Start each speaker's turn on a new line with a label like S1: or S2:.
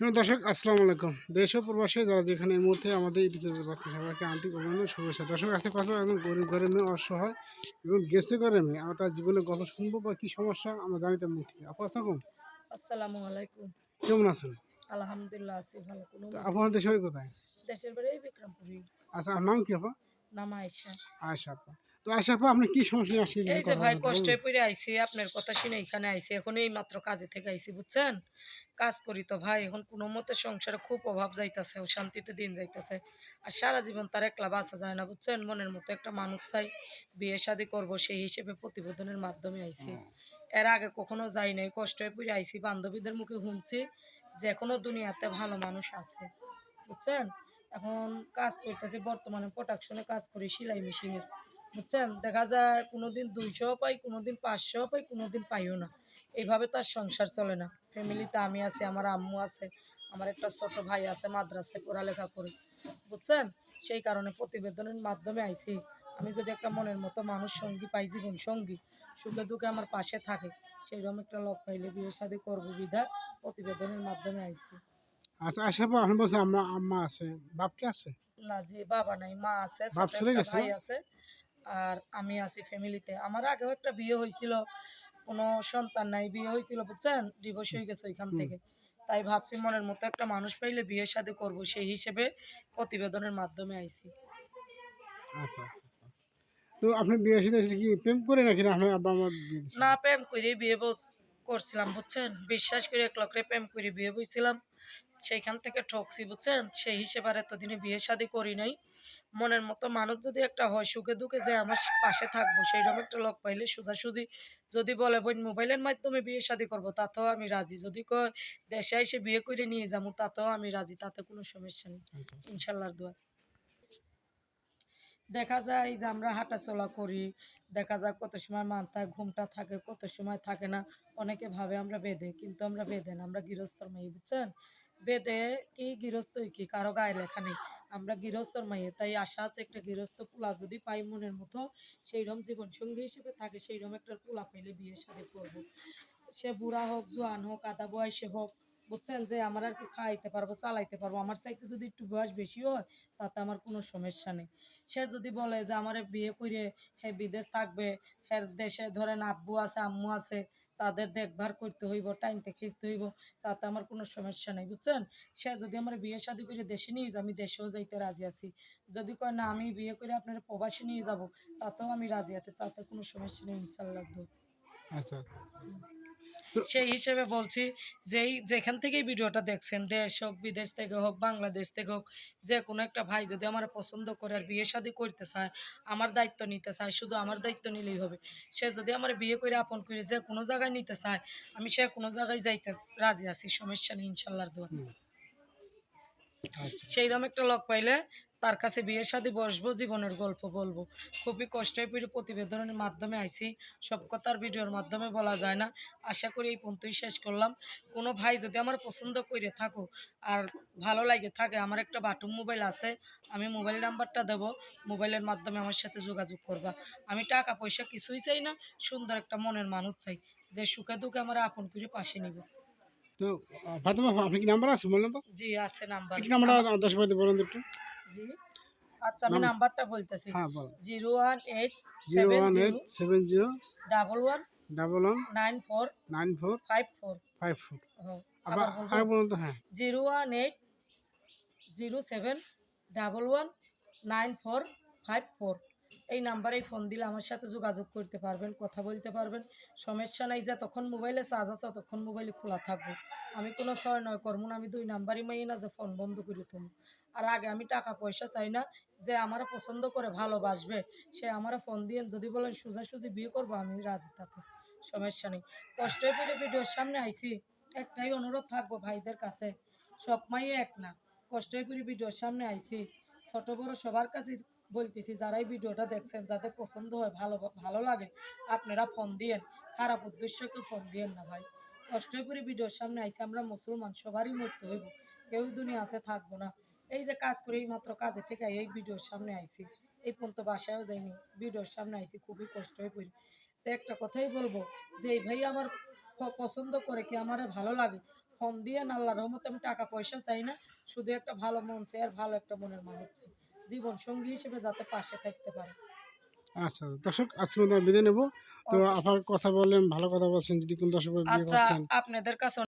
S1: শুনুন দর্শক আসসালামু আলাইকুম। দেশ ও প্রবাসী যারা যেখানে এই মুহূর্তে আমাদের ইউটিউবের পক্ষে সবাইকে আন্তরিক অভিনন্দন শুভেচ্ছা। দর্শক আজকে কথা একজন গরিব ঘরে মেয়ে অসহায় এবং গেছে ঘরে মেয়ে। আমরা তার জীবনের গল্প শুনব বা কী সমস্যা আমরা জানি তার মুখ থেকে। আপু আসসালাম
S2: আসসালামু আলাইকুম।
S1: কেমন আছেন?
S2: আলহামদুলিল্লাহ আছি ভালো। কোনো
S1: আপনার দেশের কোথায়?
S2: দেশের বাড়ি বিক্রমপুরি
S1: আচ্ছা নাম কি আপা?
S2: নাম আয়সা
S1: আয়সা আপা। তো আপা আপনি কী সমস্যা নিয়ে আসছেন
S2: এই যে ভাই কষ্টে পড়ে আইছি আপনার কথা শুনে এখানে আইছি এখন এই মাত্র কাজে থেকে আইছি বুঝছেন? কাজ করি তো ভাই এখন কোনো মতে সংসারে খুব অভাব যাইতাছে ও শান্তিতে দিন যাইতাছে আর সারা জীবন তার একলা বাঁচা যায় না বুঝছেন? মনের মতো একটা মানুষ চাই বিয়ে শাদি করব সেই হিসেবে প্রতিবেদনের মাধ্যমে আইছি। এর আগে কখনো যাই নাই কষ্ট হয়ে পড়ে আইছি বান্ধবীদের মুখে শুনছি যে এখনও দুনিয়াতে ভালো মানুষ আছে বুঝছেন? এখন কাজ করতেছি বর্তমানে প্রোডাকশনে কাজ করি সেলাই মেশিনের বুঝছেন? দেখা যায় কোনোদিন দুইশো পাই কোনোদিন পাঁচশো পাই কোনোদিন পাইও না। এইভাবে তার সংসার চলে না। ফ্যামিলিতে আমি আছি আমার আম্মু আছে আমার একটা ছোট ভাই আছে মাদ্রাসায় পড়ালেখা করে। বুঝছেন? সেই কারণে প্রতিবেদনের মাধ্যমে আইছি। আমি যদি একটা মনের মতো মানুষ সঙ্গী পাই জীবন সঙ্গী সুখে দুঃখে আমার পাশে থাকে সেইরকম একটা লোক পাইলে বিয়ে শাদি করব বিধা প্রতিবেদনের মাধ্যমে আইছি।
S1: আচ্ছা আপা আপনি বলছেন আম্মা আম্মা আছে বাপ কে আছে?
S2: না যে বাবা নাই মা আছে ভাই আছে। আর আমি আছি ফ্যামিলিতে আমার আগেও একটা বিয়ে হয়েছিল কোনো সন্তান নাই বিয়ে হয়েছিল বুঝছেন? ডিভোর্স হয়ে গেছে ওইখান থেকে। তাই ভাবছি মনের মতো একটা মানুষ পাইলে বিয়ে শাদী করব সেই হিসেবে প্রতিবেদনের মাধ্যমে আইছি।
S1: আচ্ছা আচ্ছা আচ্ছা। তো আপনি বিয়ে সাথে কি প্রেম করে নাকি না আপনার আব্বা আমার?
S2: না প্রেম করে বিয়ে বস- করছিলাম বুঝছেন? বিশ্বাস করে এক লক্ষ্যে প্রেম করে বিয়ে বইছিলাম। সেইখান থেকে ঠকছি বুঝছেন? সেই হিসেবে আর এতদিনে বিয়ে শাদী করি নাই। মনের মতো মানুষ যদি একটা হয় সুখে দুঃখে যে আমার পাশে থাকব সেইরকম একটা লোক পাইলে সোজাসুজি যদি বলে বোন মোবাইলের মাধ্যমে বিয়ে শাদী করব তাতেও আমি রাজি। যদি কয় দেশে এসে বিয়ে করে নিয়ে যাব তাতেও আমি রাজি তাতে কোনো সমস্যা নেই।
S1: আচ্ছা।
S2: ইনশাল্লাহর দোয়া। দেখা যায় যে আমরা হাঁটাচলা করি দেখা যায় কত সময় মাথায় ঘুমটা থাকে কত সময় থাকে না অনেকে ভাবে আমরা বেঁধে কিন্তু আমরা বেঁধে না আমরা গৃহস্থর মাই বুঝছেন? বেঁধে কি গৃহস্থই কি কারও গায়ে লেখা নেই। আমরা গৃহস্থর মাইয়ে, তাই আশা আছে একটা গৃহস্থ পোলা যদি পাই মনের মতো সেইরকম জীবন সঙ্গী হিসেবে থাকে সেইরকম একটা পোলা পাইলে বিয়ে শাদী করব। সে বুড়া হোক, জোয়ান হোক আদা বয়সে হোক বুঝছেন যে আমার আর কি খাইতে পারব, চালাইতে পারব। আমার চাইতে যদি একটু বয়স বেশি হয়, তাতে আমার কোনো সমস্যা নেই। সে যদি বলে যে আমার বিয়ে করে হ্যাঁ বিদেশ থাকবে হ্যাঁ দেশে ধরেন আব্বু আছে, আম্মু আছে, তাদের দেখভাল করতে হইব টাইমতে খিঁচতে হইব, তাতে আমার কোনো সমস্যা নেই, বুঝছেন? সে যদি আমার বিয়ে শাদী করে দেশে নিয়ে আমি দেশেও যাইতে রাজি আছি। যদি কয়, না, আমি বিয়ে করে আপনার প্রবাসী নিয়ে যাব তাতেও আমি রাজি আছি, তাতে কোনো সমস্যা নেই ইনশাল্লাহ
S1: আচ্ছা আচ্ছা আচ্ছা।
S2: সেই হিসেবে বলছি যেই যেখান থেকেই ভিডিওটা দেখছেন দেশ হোক বিদেশ থেকে হোক বাংলাদেশ থেকে হোক যে কোনো একটা ভাই যদি আমার পছন্দ করে আর বিয়ে শাদী করতে চায় আমার দায়িত্ব নিতে চায় শুধু আমার দায়িত্ব নিলেই হবে। সে যদি আমার বিয়ে করে আপন করে যে কোনো জায়গায় নিতে চায় আমি সে কোনো জায়গায় যাইতে রাজি আছি সমস্যা নেই ইনশাল্লাহর দোয়া।
S1: আচ্ছা।
S2: সেইরকম একটা লোক পাইলে তার কাছে বিয়ের সাথে বসবো জীবনের গল্প বলব। খুবই কষ্টে পেরে প্রতিবেদনের মাধ্যমে আইছি। সব কথার ভিডিওর মাধ্যমে বলা যায় না। আশা করি এই পর্যন্তই শেষ করলাম। কোনো ভাই যদি আমার পছন্দ করে থাকো আর ভালো লাগে থাকে আমার একটা বাটুম মোবাইল আছে আমি মোবাইল নাম্বারটা দেবো। মোবাইলের মাধ্যমে আমার সাথে যোগাযোগ করবা। আমি টাকা পয়সা কিছুই চাই না সুন্দর একটা মনের মানুষ চাই যে সুখে দুঃখে আমার আপন করে পাশে নিব।
S1: তো ফাতেমা আপনি কি নাম্বার আছে মোবাইল নাম্বার?
S2: জি আছে নাম্বার।
S1: কি নাম্বারটা দশ বাদে বলুন একটু।
S2: জি। আচ্ছা আমি নাম্বারটা বলতেছি।
S1: হ্যাঁ বলুন
S2: zero one eight
S1: zero
S2: seven
S1: one eight seven zero
S2: double one
S1: double one
S2: nine four
S1: nine four
S2: five four.
S1: Five four.
S2: আবার
S1: বলুন তো হ্যাঁ।
S2: Zero one eight zero seven double one nine four five four. এই নাম্বারেই phone দিলে আমার সাথে যোগাযোগ করতে পারবেন কথা বলতে পারবেন। সমস্যা নাই যা তখন মোবাইলে চার্জ আছে তখন মোবাইলে খোলা থাকবে। আমি কোনো ছয় নয় করব না, আমি দুই নাম্বারই মাই না যে ফোন বন্ধ করে তুমি। আর আগে আমি টাকা পয়সা চাই না, যে আমার পছন্দ করে ভালোবাসবে, সে আমার ফোন দিয়ে যদি বলেন সোজাসুজি বিয়ে করব, আমি রাজি তাতে, সমস্যা নেই। কষ্টে পেরে ভিডিওর সামনে আইসি একটাই অনুরোধ থাকব ভাইদের কাছে, সব মাই এক না। কষ্ট করে ভিডিওর সামনে আইছি, ছোট বড় সবার কাছে বলতেছি, যারাই ভিডিওটা দেখছেন, যাতে পছন্দ হয়, ভালো ভালো লাগে, আপনারা ফোন দিয়েন, খারাপ উদ্দেশ্যকে ফোন দিয়েন না ভাই। কষ্ট করে, ভিডিওর সামনে আইছি আমরা মুসলমান, সবারই মরতে হইব, কেউ দুনিয়াতে থাকব না। এই যে কাজ করে এই মাত্র কাজে থেকে এই ভিডিওর সামনে আইছি এই পর্যন্ত বাসায়ও যাইনি, ভিডিওর সামনে আইছি খুবই কষ্ট হয়ে পড়ি তো একটা কথাই বলব যে এই ভাই আমার পছন্দ করে, কি আমার ভালো লাগে, ফোন দিয়ে আল্লাহর রহমতে আমি টাকা পয়সা চাই না, শুধু একটা ভালো মন চাই আর ভালো একটা মনের মানুষ চাই। জীবন সঙ্গী হিসেবে যাতে পাশে থাকতে পারে।
S1: আচ্ছা দর্শক আজকে আমরা বিদায় নেব। তো আপনার কথা বলেন ভালো কথা বলছেন যদি কোন দর্শক
S2: আচ্ছা আপনাদের কাছে